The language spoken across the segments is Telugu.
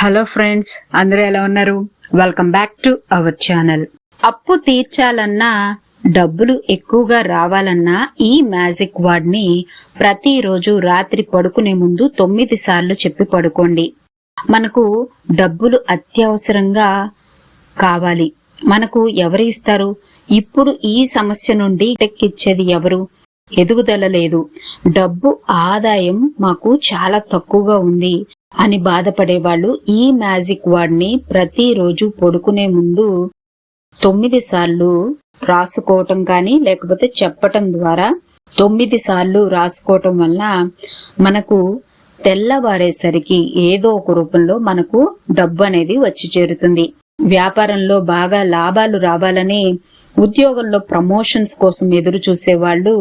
హలో ఫ్రెండ్స్ అందరూ ఎలా ఉన్నారు? Welcome back to our channel. అప్పు తీర్చాలన్నా డబ్బులు ఎక్కువగా రావాలన్నా ఈ మ్యాజిక్ వర్డ్ని ప్రతిరోజు రాత్రి పడుకునే ముందు తొమ్మిది సార్లు చెప్పి పడుకోండి. మనకు డబ్బులు అత్యవసరంగా కావాలి. మనకు ఎవరు ఇస్తారు? ఇప్పుడు ఈ సమస్య నుండి టెక్కిచ్చేది ఎవరు? ఎదుగుదల లేదు. డబ్బు ఆదాయం మాకు చాలా తక్కువగా ఉంది. అని బాధపడేవాళ్ళు ఈ మ్యాజిక్ వర్డ్ని ప్రతిరోజు పడుకునే ముందు తొమ్మిది సార్లు రాసుకోవటం కానీ లేకపోతే చెప్పటం ద్వారా తొమ్మిది సార్లు రాసుకోవటం వల్ల మనకు తెల్లవారేసరికి ఏదో ఒక రూపంలో మనకు డబ్బు అనేది వచ్చి చేరుతుంది. వ్యాపారంలో బాగా లాభాలు రావాలని ఉద్యోగంలో ప్రమోషన్స్ కోసం ఎదురు చూసే వాళ్ళు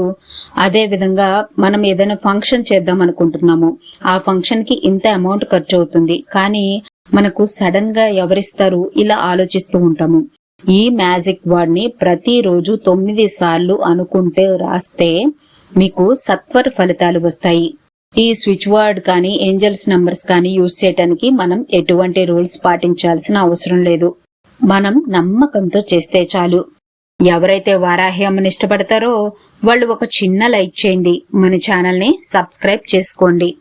అదే విధంగా మనం ఏదైనా ఫంక్షన్ చేద్దాం అనుకుంటున్నాము. ఆ ఫంక్షన్కి ఇంత అమౌంట్ ఖర్చు అవుతుంది. కానీ మనకు సడన్గా ఎవరిస్తారు? ఇలా ఆలోచిస్తూ ఉంటాము. ఈ మ్యాజిక్ వర్డ్ని ప్రతిరోజు తొమ్మిది సార్లు అనుకుంటే రాస్తే మీకు సత్వర ఫలితాలు వస్తాయి. ఈ స్విచ్ వర్డ్ కానీ ఏంజల్స్ నంబర్స్ కానీ యూజ్ చేయడానికి మనం ఎటువంటి రూల్స్ పాటించాల్సిన అవసరం లేదు. మనం నమ్మకంతో చేస్తే చాలు. ఎవరైతే వారాహి అమ్మని ఇష్టపడతారో వాళ్ళు ఒక చిన్న లైక్ చేయండి. మన ఛానల్ని సబ్స్క్రైబ్ చేసుకోండి.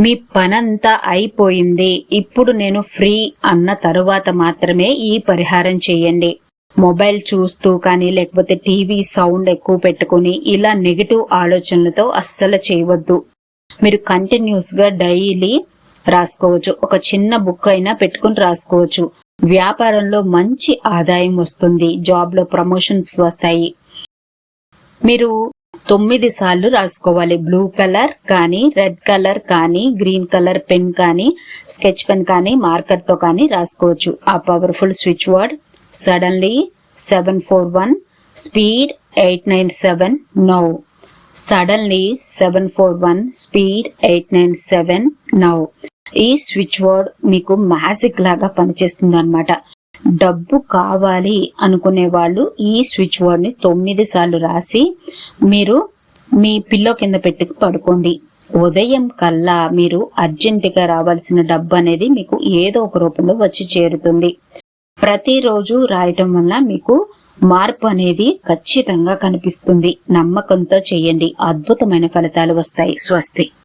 మీ పనంతా అయిపోయింది. ఇప్పుడు నేను ఫ్రీ అన్న తరువాత మాత్రమే ఈ పరిహారం చేయండి. మొబైల్ చూస్తూ కానీ లేకపోతే టీవీ సౌండ్ ఎక్కువ పెట్టుకుని ఇలా నెగిటివ్ ఆలోచనలతో అస్సలు చేయవద్దు. మీరు కంటిన్యూస్గా డైలీ రాసుకోవచ్చు. ఒక చిన్న బుక్ అయినా పెట్టుకుని రాసుకోవచ్చు. వ్యాపారంలో మంచి ఆదాయం వస్తుంది. జాబ్లో ప్రమోషన్స్ వస్తాయి. మీరు తొమ్మిది సార్లు రాసుకోవాలి. బ్లూ కలర్ కానీ రెడ్ కలర్ కానీ గ్రీన్ కలర్ పెన్ కానీ స్కెచ్ పెన్ కానీ మార్కర్తో కానీ రాసుకోవచ్చు. ఆ powerful switch word suddenly seven four one speed eight nine seven now. Suddenly seven four one speed eight nine seven now. ఈ స్విచ్ బోర్డ్ మీకు మ్యాజిక్ లాగా పనిచేస్తుంది అనమాట డబ్బు కావాలి అనుకునే వాళ్ళు ఈ స్విచ్ బోర్డ్ని ని తొమ్మిది సార్లు రాసి మీరు మీ పిల్లో కింద పెట్టి పడుకోండి. ఉదయం కల్లా మీరు అర్జెంటుగా రావాల్సిన డబ్బు అనేది మీకు ఏదో ఒక రూపంలో వచ్చి చేరుతుంది. ప్రతిరోజు రాయటం వల్ల మీకు మార్పు అనేది ఖచ్చితంగా కనిపిస్తుంది. నమ్మకంతో చేయండి. అద్భుతమైన ఫలితాలు వస్తాయి. స్వస్తి.